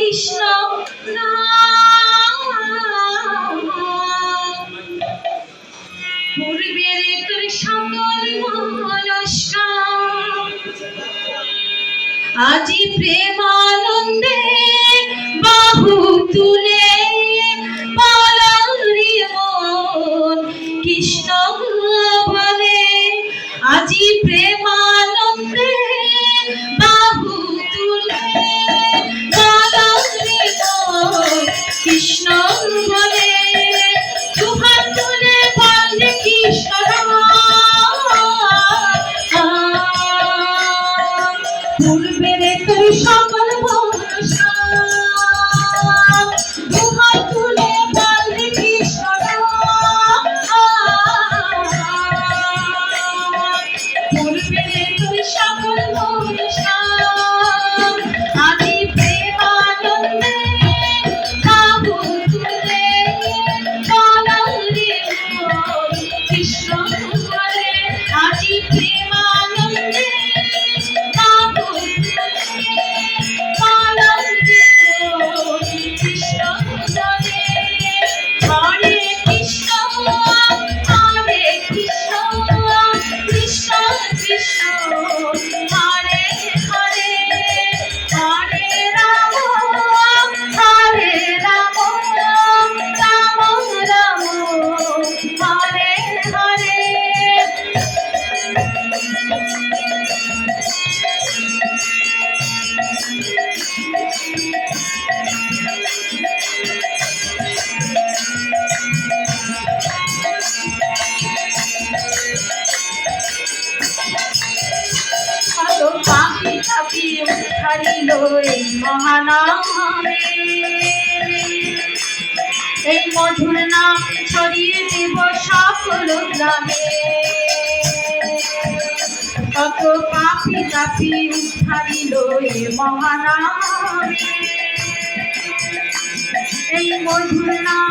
কৃষ্ণ পূর্বের তোর সকল মনস্ক আজি প্রেমানন্দে বাহু তুলে ভুলবে রে তুই সব থাকি হারিল এই মহানামে এই মধুর নাম ছড়িয়ে দেব সকল গ্রামে। কত পাপি কাপি হারিল এই মহানামে এই মধুর নাম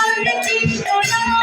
আর কৃষ্ণ